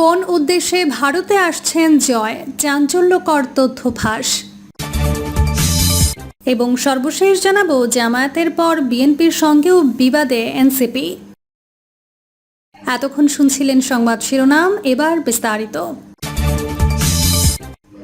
কোন উদ্দেশ্যে ভারতে আসছেন জয়? চাঞ্চল্যকর তথ্য ফাঁস। এবং সর্বশেষ জানাব, জামায়াতের পর বিএনপির সঙ্গেও বিবাদে এনসিপি। এতক্ষণ শুনছিলেন সংবাদ শিরোনাম, এবার বিস্তারিত।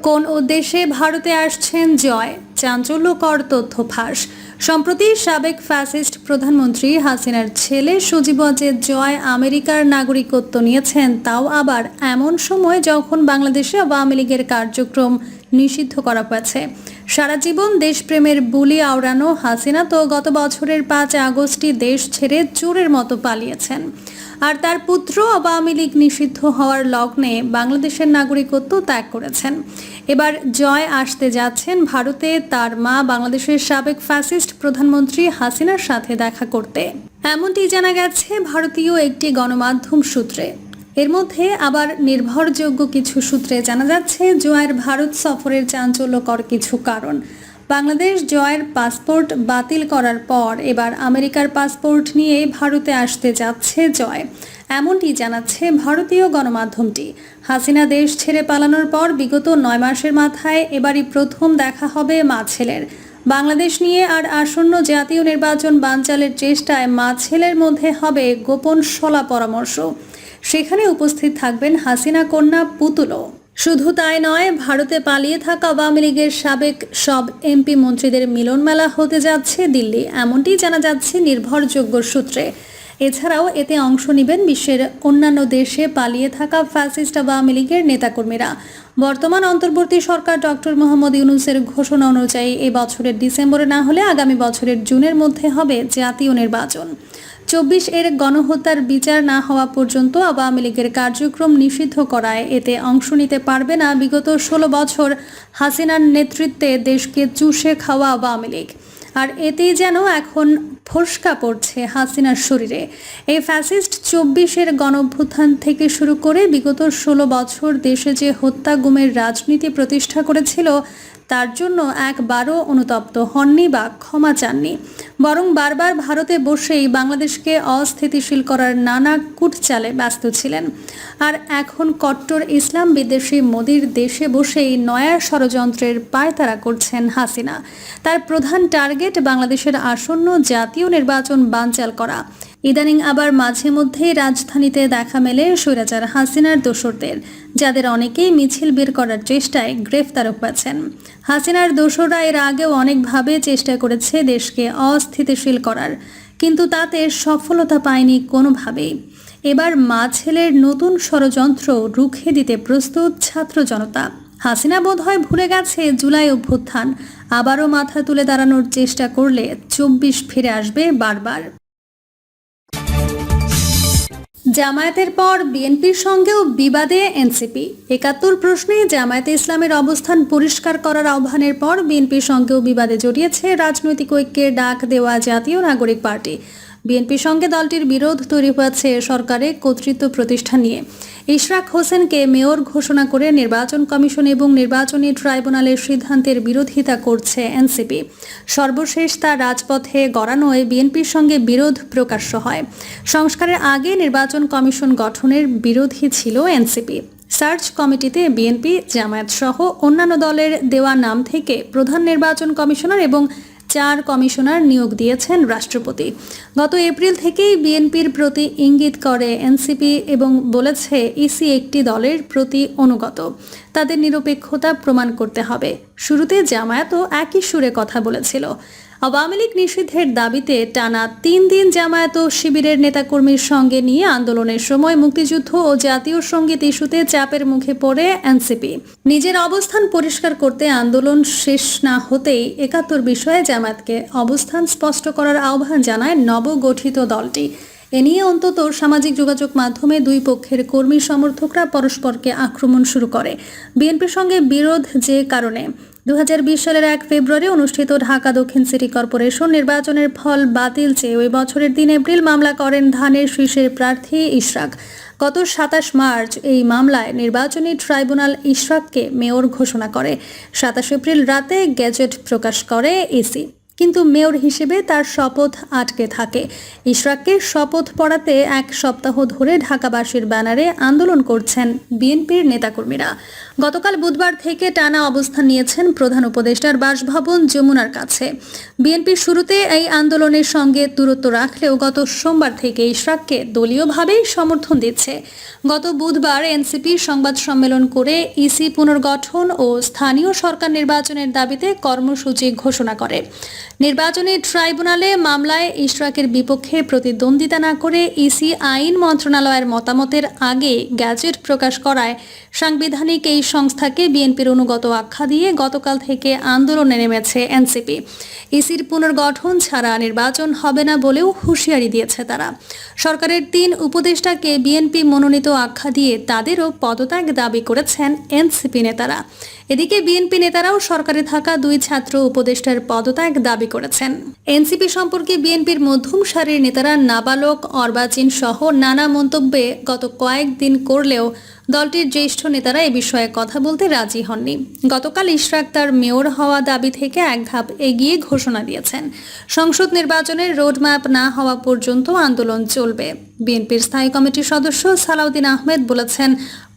কোন উদ্দেশ্যে ভারতে আসছেন জয়? চাঞ্চল্যকর তথ্য ফাঁস। সম্প্রতি সাবেক ফ্যাসিস্ট প্রধানমন্ত্রী হাসিনার ছেলে সজীব যে জয় আমেরিকার নাগরিকত্ব নিয়েছেন, তাও আবার এমন সময় যখন বাংলাদেশে আওয়ামী লীগের কার্যক্রম নিষিদ্ধ করা হয়েছে। সারা জীবন দেশপ্রেমের বুলি আওড়ানো হাসিনা তো গত বছরের পাঁচ আগস্টই দেশ ছেড়ে চোরের মতো পালিয়েছেন। আর তার পুত্র আওয়ামী লীগ নিষিদ্ধ হওয়ার লগ্নে বাংলাদেশের নাগরিকত্ব ত্যাগ করেছেন। এবার জয় আসতে যাচ্ছেন ভারতে। তার মা বাংলাদেশের সাবেক ফ্যাসিস্ট প্রধানমন্ত্রী হাসিনার সাথে দেখা করতে। এমনটি জানা গেছে ভারতীয় একটি গণমাধ্যম সূত্রে। এর মধ্যে আবার নির্ভরযোগ্য কিছু সূত্রে জানা যাচ্ছে জয়ের ভারত সফরের চাঞ্চল্যকর কিছু কারণ। বাংলাদেশ জয়ের পাসপোর্ট বাতিল করার পর এবার আমেরিকার পাসপোর্ট নিয়ে ভারতে আসতে যাচ্ছে জয়। এমনটি জানাচ্ছে ভারতীয় গণমাধ্যমটি। হাসিনা দেশ ছেড়ে পালানোর পর বিগত নয় মাসের মাথায় এবারই প্রথম দেখা হবে মা ছেলের। বাংলাদেশ নিয়ে আর আসন্ন জাতীয় নির্বাচন বানচালের চেষ্টায় মা ছেলের মধ্যে হবে গোপন সলা পরামর্শ। সেখানে উপস্থিত থাকবেন হাসিনা কন্যা পুতুলও। শুধু তাই নয়, ভারতে পালিয়ে থাকা আওয়ামী লীগের সাবেক সব এমপি মন্ত্রীদের মিলনমেলা হতে যাচ্ছে দিল্লি। এমনটি জানা যাচ্ছে নির্ভরযোগ্য সূত্রে। এছাড়াও এতে অংশ নেবেন বিশ্বের অন্যান্য দেশে পালিয়ে থাকা ফ্যাসিস্ট আওয়ামী লীগের নেতাকর্মীরা। বর্তমান অন্তর্বর্তী সরকার ডক্টর মোহাম্মদ ইউনুসের ঘোষণা অনুযায়ী এ বছরের ডিসেম্বরে না হলে আগামী বছরের জুনের মধ্যে হবে জাতীয় নির্বাচন। চব্বিশ এর গণহত্যার বিচার না হওয়া পর্যন্ত আওয়ামী লীগের কার্যক্রম নিষিদ্ধ করায় এতে অংশ নিতে পারবে না বিগত ষোলো বছর হাসিনার নেতৃত্বে দেশকে চুষে খাওয়া আওয়ামী লীগ। আর এতেই যেন এখন ফসকা পড়ছে হাসিনার শরীরে। এই ফ্যাসিস্ট চব্বিশের গণভ্যুত্থান থেকে শুরু করে বিগত ষোলো বছর দেশে যে হত্যা, গুমের রাজনীতি প্রতিষ্ঠা করেছিল তার জন্য একবারও অনুতপ্ত হননি বা ক্ষমা চাননি। বরং বারবার ভারতে বসেই বাংলাদেশকে অস্থিতিশীল করার নানা কুটচালে ব্যস্ত ছিলেন। আর এখন কট্টর ইসলাম বিদ্বেষী মোদির দেশে বসেই নয়া ষড়যন্ত্রের পায়তারা করছেন হাসিনা। তার প্রধান টার্গেট বাংলাদেশের আসন্ন জাতীয় নির্বাচন বানচাল করা। ইদানিং আবার মাঝে মধ্যেই রাজধানীতে দেখা মেলে স্বৈরাচার হাসিনার দোসরদের, যাদের অনেকেই মিছিল বের করার চেষ্টায় গ্রেফতারও হয়েছেন। হাসিনার দোসররা এর আগেও অনেকভাবে চেষ্টা করেছে দেশকে অস্থিতিশীল করার, কিন্তু তাতে সফলতা পায়নি কোনোভাবেই। এবার মা ছেলের নতুন ষড়যন্ত্র রুখে দিতে প্রস্তুত ছাত্র জনতা। হাসিনা বোধ হয় ভুলে গেছে জুলাই অভ্যুত্থান, আবারও মাথা তুলে দাঁড়ানোর চেষ্টা করলে চব্বিশ ফিরে আসবে বারবার। জামায়াতের পর বিএনপির সঙ্গেও বিবাদে এনসিপি। একাত্তর প্রশ্নে জামায়াতে ইসলামের অবস্থান পরিষ্কার করার আহ্বানের পর বিএনপির সঙ্গেও বিবাদে জড়িয়েছে রাজনৈতিক ঐক্যের ডাক দেওয়া জাতীয় নাগরিক পার্টি। বিএনপির সঙ্গে দলটির বিরোধ তৈরি হয়েছে সরকারের কর্তৃত্ব প্রতিষ্ঠা নিয়ে। ইশরাক হোসেনকে মেয়র ঘোষণা করে নির্বাচন কমিশন এবং নির্বাচনী ট্রাইব্যুনালের সিদ্ধান্তের বিরোধিতা করছে এনসিপি। সর্বশেষ তা রাজপথে গড়ানোয় বিএনপির সঙ্গে বিরোধ প্রকাশ্য হয়। সংস্কারের আগে নির্বাচন কমিশন গঠনের বিরোধী ছিল এনসিপি। সার্চ কমিটিতে বিএনপি, জামায়াত সহ অন্যান্য দলের দেওয়া নাম থেকে প্রধান নির্বাচন কমিশনার এবং চার কমিশনার নিয়োগ দিয়েছেন রাষ্ট্রপতি। গত এপ্রিল থেকেই বিএনপির প্রতি ইঙ্গিত করে এনসিপি এবং বলেছে ইসি একটি দলের প্রতি অনুগত। তাদের নিরপেক্ষতা প্রমাণ করতে হবে। শুরুতে জামায়াতও একই সুরে কথা বলেছিল। আওয়ামী লীগ নিষিদ্ধের দাবিতে টানা তিন দিন জামায়াত ও শিবিরের নেতাকর্মীর সঙ্গে নিয়ে আন্দোলনের সময় মুক্তিযুদ্ধ ও জাতীয় সংগীত ইস্যুতে চাপের মুখে পড়ে এনসিপি। নিজের অবস্থান পরিষ্কার করতে আন্দোলন শেষ না হতেই একাত্তর বিষয়ে জামায়াতকে অবস্থান স্পষ্ট করার আহ্বান জানায় নবগঠিত দলটি। এ নিয়ে অন্তত সামাজিক যোগাযোগ মাধ্যমে দুই পক্ষের কর্মী সমর্থকরা পরস্পরকে আক্রমণ শুরু করে। বিএনপির সঙ্গে বিরোধ যে কারণে দুহাজার বিশ সালের এক ফেব্রুয়ারি অনুষ্ঠিত ঢাকা দক্ষিণ সিটি কর্পোরেশন নির্বাচনের ফল বাতিল চেয়ে ওই বছরের তিন এপ্রিল মামলা করেন ধানের শীর্ষের প্রার্থী ইশরাক। গত সাতাশ মার্চ এই মামলায় নির্বাচনী ট্রাইব্যুনাল ইশরাককে মেয়র ঘোষণা করে। সাতাশ এপ্রিল রাতে গ্যাজেট প্রকাশ করে ইসি কিন্তু মেয়র হিসেবে তার শপথ আটকে থাকে। ইশরাককে শপথ পড়াতে এক সপ্তাহ ধরে ঢাকাবাসীর ব্যানারে আন্দোলন করছেন বিএনপির নেতাকর্মীরা। গতকাল বুধবার থেকে টানা অবস্থান নিয়েছেন প্রধান উপদেষ্টার বাসভবন যমুনার কাছে। বিএনপি শুরুতে এই আন্দোলনের সঙ্গে দূরত্ব রাখলেও গত সোমবার থেকে ইশরাককে দলীয়ভাবেই সমর্থন দিচ্ছে। গত বুধবার এনসিপি সংবাদ সম্মেলন করে ইসি পুনর্গঠন ও স্থানীয় সরকার নির্বাচনের দাবিতে কর্মসূচি ঘোষণা করে। নির্বাচনী ট্রাইব্যুনালে মামলায় ইশরাকের বিপক্ষে প্রতিদ্বন্দ্বিতা না করে ইসি আইন মন্ত্রণালয়ের মতামতের আগে গ্যাজেট প্রকাশ করায় সাংবিধানিক এই সংস্থাকে বিএনপির অনুগত আখ্যা দিয়ে গতকাল থেকে আন্দোলনে নেমেছে এনসিপি। ইসির পুনর্গঠন ছাড়া নির্বাচন হবে না বলেও হুঁশিয়ারি দিয়েছে তারা। সরকারের তিন উপদেষ্টাকে বিএনপি মনোনীত আখ্যা দিয়ে তাদেরও পদত্যাগ দাবি করেছেন এনসিপি নেতারা। এদিকে বিএনপি নেতারাও সরকারে থাকা দুই ছাত্র উপদেষ্টার পদত্যাগ দাবি করেছেন। এনসিপি সম্পর্কে বিএনপির মধ্যম সারির নেতারা নাবালক অর্বাচীন সহ নানা মন্তব্যে গত কয়েকদিন করলেও দলটির জ্যেষ্ঠ নেতারা এ বিষয়ে কথা বলতে রাজি হননি। গতকাল ইশরাক তার মেয়র হওয়া দাবি থেকে এক ধাপ এগিয়ে ঘোষণা দিয়েছেন। সংসদ নির্বাচনের রোডম্যাপ না হওয়া পর্যন্ত আন্দোলন চলবে। বিএনপির স্থায়ী কমিটির সদস্য সালাউদ্দিন আহমেদ বলেছেন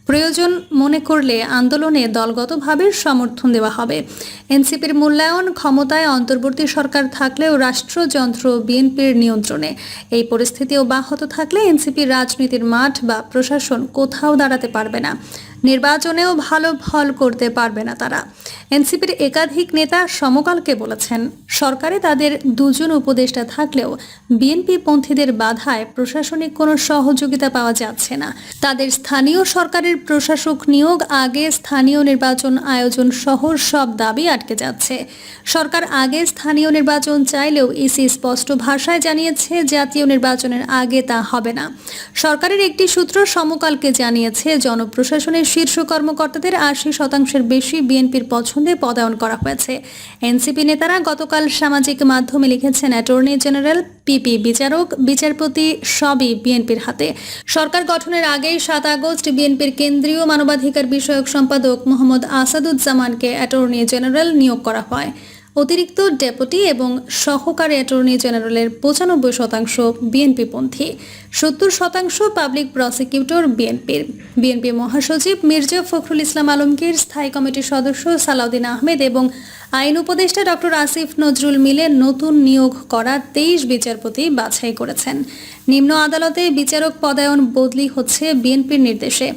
প্রয়োজন মনে করলে আন্দোলনে দলগতভাবে সমর্থন দেওয়া হবে। এনসিপির মূল্যায়ন ক্ষমতায় অন্তর্বর্তী সরকার থাকলেও রাষ্ট্রযন্ত্র বিএনপির নিয়ন্ত্রণে। এই পরিস্থিতি অব্যাহত থাকলে এনসিপির রাজনীতির মাঠ বা প্রশাসন কোথাও দাঁড়াতে পারবে না। নির্বাচনেও ভালো ফল করতে পারবে না তারা। এনসিপির একাধিক নেতা সমকালকে বলেছেন, সরকারে তাদের দুজন উপদেষ্টা থাকলেও বিএনপি পন্থীদের বাধায় প্রশাসনিক কোনো সহযোগিতা পাওয়া যাচ্ছে না। তাদের স্থানীয় সরকারের প্রশাসক নিয়োগ আগে স্থানীয় নির্বাচন আয়োজন সহ সব দাবি আটকে যাচ্ছে। সরকার আগে স্থানীয় নির্বাচন চাইলেও ইসি স্পষ্ট ভাষায় জানিয়েছে, জাতীয় নির্বাচনের আগে তা হবে না। সরকারের একটি সূত্র সমকালকে জানিয়েছে, জনপ্রশাসনের শীর্ষ কর্মকর্তাদের আশি শতাংশের বেশি বিএনপির পছন্দে পদায়ন করা হয়েছে। এনসিপি নেতারা গতকাল সামাজিক মাধ্যমে লিখেছেন, অ্যাটর্নি জেনারেল, পিপি বিচারক, বিচারপতি সবই বিএনপির হাতে। সরকার গঠনের আগেই সাত আগস্ট বিএনপির কেন্দ্রীয় মানবাধিকার বিষয়ক সম্পাদক মোহাম্মদ আসাদুজ্জামানকে অ্যাটর্নি জেনারেল নিয়োগ করা হয়। অতিরিক্ত ডেপুটি এবং সহকারী অ্যাটর্নি জেনারেলের পঁচানব্বই শতাংশ বিএনপিপন্থী সত্তর শতাংশ পাবলিক প্রসিকিউটর বিএনপির বিএনপি মহাসচিব মির্জা ফখরুল ইসলাম আলমগীর, স্থায়ী কমিটির সদস্য সালাউদ্দিন আহমেদ এবং আইন উপদেষ্টা ডক্টর আসিফ নজরুল মিলে নতুন নিয়োগ করা তেইশ বিচারপতি বাছাই করেছেন। নিম্ন আদালতে বিচারক পদায়ন বদলি হচ্ছে বিএনপির নির্দেশে।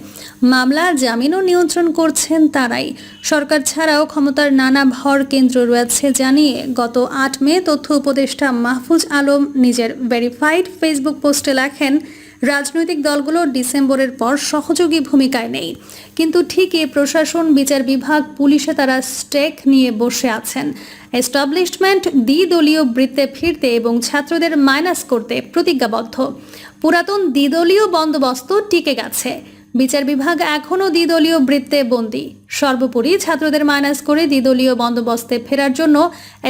মামলা জামিনও নিয়ন্ত্রণ করছেন তারাই। সরকার ছাড়াও ক্ষমতার নানা ভর কেন্দ্র রয়েছে জানিয়ে গত আট মে তথ্য উপদেষ্টা মাহফুজ আলম নিজের ভেরিফাইড ফেসবুক পোস্টে লেখেন রাজনৈতিক দলগুলো ডিসেম্বরের পর সহযোগী ভূমিকায় নেই। কিন্তু ঠিকই প্রশাসন, বিচার বিভাগ, পুলিশে তারা স্টেক নিয়ে বসে আছেন। এস্টাবলিশমেন্ট, দ্বিদলীয় বৃত্তে ফিরতে এবং ছাত্রদের মাইনাস করতে প্রতিজ্ঞাবদ্ধ। পুরাতন দ্বিদলীয় বন্দোবস্ত টিকে গেছে। বিচার বিভাগ এখনও দ্বিদলীয় বৃত্তে বন্দী। সর্বোপরি ছাত্রদের মাইনাস করে দ্বিদলীয় বন্দোবস্তে ফেরার জন্য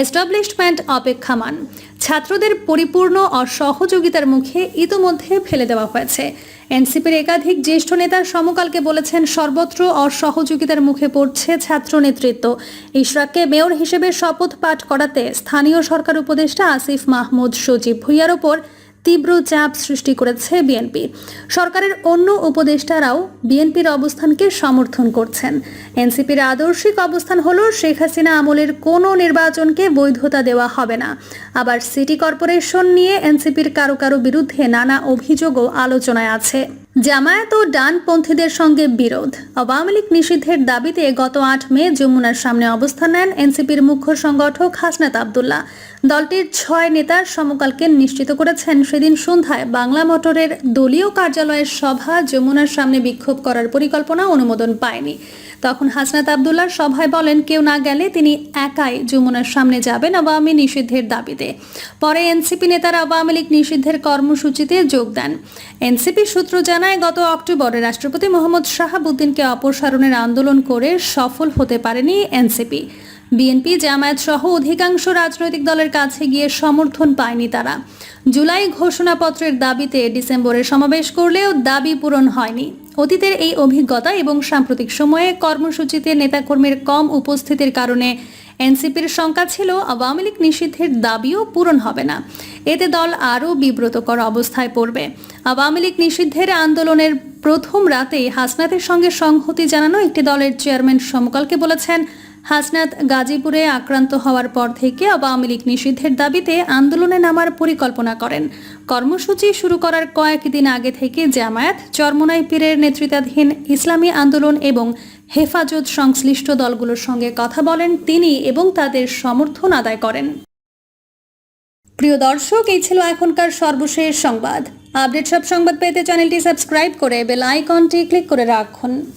এস্টাবলিশমেন্ট অপেক্ষামান। ছাত্রদের পরিপূর্ণ অসহযোগিতার মুখে ইতোমধ্যে ফেলে দেওয়া হয়েছে। এনসিপির একাধিক জ্যেষ্ঠ নেতা সমকালকে বলেছেন, সর্বত্র অসহযোগিতার মুখে পড়ছে ছাত্র নেতৃত্ব। ইশরাককে মেয়র হিসেবে শপথ পাঠ করাতে স্থানীয় সরকার উপদেষ্টা আসিফ মাহমুদ সজীব ভুইয়ার ওপর তীব্র চাপ সৃষ্টি করেছে বিএনপি সরকারের অন্য উপদেষ্টারাও বিএনপির অবস্থানকে সমর্থন করছেন। এনসিপির আদর্শিক অবস্থান হল শেখ হাসিনা আমলের কোনো নির্বাচনকে বৈধতা দেওয়া হবে না। আবার সিটি কর্পোরেশন নিয়ে এনসিপির কারও কারও বিরুদ্ধে নানা অভিযোগও আলোচনায় আছে। জামায়াত ও ডানপন্থীদের সঙ্গে বিরোধ। আওয়ামী লীগ নিষিদ্ধের দাবিতে গত আট মে যমুনার সামনে অবস্থান নেন এনসিপির মুখ্য সংগঠক হাসনাত আবদুল্লাহ। দলটির ছয় নেতার সমকালকে নিশ্চিত করেছেন সেদিন সন্ধ্যায় বাংলা মোটরের দলীয় কার্যালয়ের সভা যমুনার সামনে বিক্ষোভ করার পরিকল্পনা অনুমোদন পায়নি। তখন হাসনাত আবদুল্লাহ সভায় বলেন, কেউ না গেলে তিনি একাই যমুনার সামনে যাবেন আওয়ামী নিষিদ্ধের দাবিতে। পরে এনসিপি নেতারা আওয়ামী লীগ নিষিদ্ধের কর্মসূচিতে যোগ দেন। এনসিপি সূত্র জানায় গত অক্টোবরে রাষ্ট্রপতি মোহাম্মদ শাহাবুদ্দিনকে অপসারণের আন্দোলন করে সফল হতে পারেনি এনসিপি। বিএনপি, জামায়াত সহ অধিকাংশ রাজনৈতিক দলের কাছে গিয়ে সমর্থন পায়নি তারা। জুলাই ঘোষণাপত্রের দাবিতে ডিসেম্বরে সমাবেশ করলেও দাবি পূরণ হয়নি। অতীতের এই অভিজ্ঞতা এবং সাম্প্রতিক সময়ে কর্মসূচিতে নেতাকর্মীর কম উপস্থিতির কারণে এনসিপির শঙ্কা ছিল, আওয়ামী লীগ নিষিদ্ধের দাবিও পূরণ হবে না। এতে দল আরও বিব্রতকর অবস্থায় পড়বে। আওয়ামী লীগ নিষিদ্ধের আন্দোলনের প্রথম রাতেই হাসনাতের সঙ্গে সংহতি জানানো একটি দলের চেয়ারম্যান সমকালকে বলেছেন, হাসনাত গাজীপুরে আক্রান্ত হওয়ার পর থেকে আওয়ামী লীগ নিষিদ্ধের দাবিতে আন্দোলনে নামার পরিকল্পনা করেন। কর্মসূচি শুরু করার কয়েকদিন আগে থেকে জামায়াত চরমোনাই পীরের নেতৃত্বাধীন ইসলামী আন্দোলন এবং হেফাজত সংশ্লিষ্ট দলগুলোর সঙ্গে কথা বলেন তিনি এবং তাদের সমর্থন আদায় করেন। প্রিয় দর্শক, এই ছিল এখনকার সর্বশেষ সংবাদ। আপডেট সব সংবাদ পেতে চ্যানেলটি সাবস্ক্রাইব করে বেল আইকনটি ক্লিক করে রাখুন।